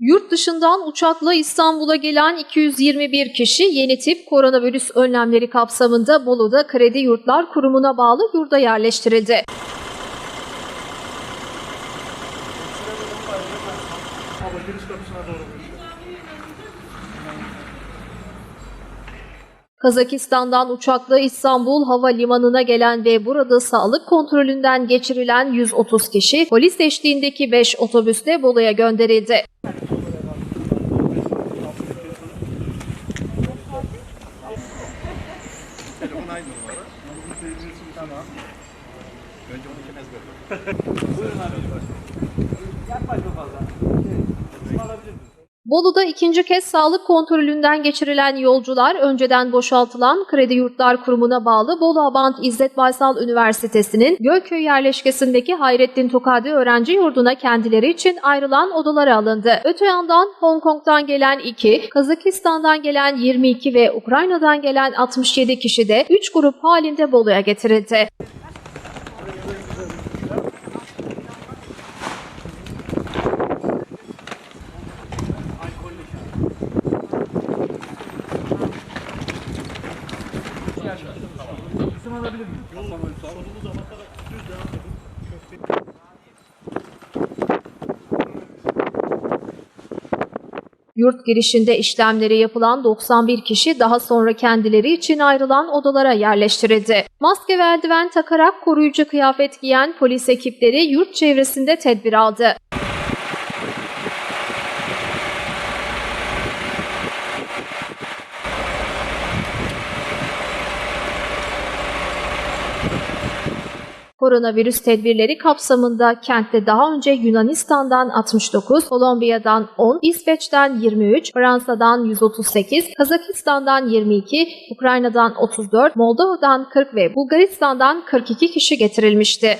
Yurt dışından uçakla İstanbul'a gelen 221 kişi yeni tip koronavirüs önlemleri kapsamında Bolu'da Kredi Yurtlar Kurumu'na bağlı yurda yerleştirildi. Giriş kapısına doğru. Kazakistan'dan uçakla İstanbul Havalimanı'na gelen ve burada sağlık kontrolünden geçirilen 130 kişi polis eşliğindeki 5 otobüsle Bolu'ya gönderildi. Aynı numara. Tamam. Önce onu kim ezberler? Bolu'da ikinci kez sağlık kontrolünden geçirilen yolcular önceden boşaltılan Kredi Yurtlar Kurumu'na bağlı Bolu Abant İzzet Baysal Üniversitesi'nin Gölköy yerleşkesindeki Hayrettin Tokadi Öğrenci Yurdu'na kendileri için ayrılan odalara alındı. Öte yandan Hong Kong'dan gelen 2, Kazakistan'dan gelen 22 ve Ukrayna'dan gelen 67 kişi de 3 grup halinde Bolu'ya getirildi. Alabilir miyim? Yol sonumuza bakarak düz devam edin. Yurt girişinde işlemleri yapılan 91 kişi daha sonra kendileri için ayrılan odalara yerleştirildi. Maske ve eldiven takarak koruyucu kıyafet giyen polis ekipleri yurt çevresinde tedbir aldı. Koronavirüs tedbirleri kapsamında kentte daha önce Yunanistan'dan 69, Kolombiya'dan 10, İsveç'ten 23, Fransa'dan 138, Kazakistan'dan 22, Ukrayna'dan 34, Moldova'dan 40 ve Bulgaristan'dan 42 kişi getirilmişti.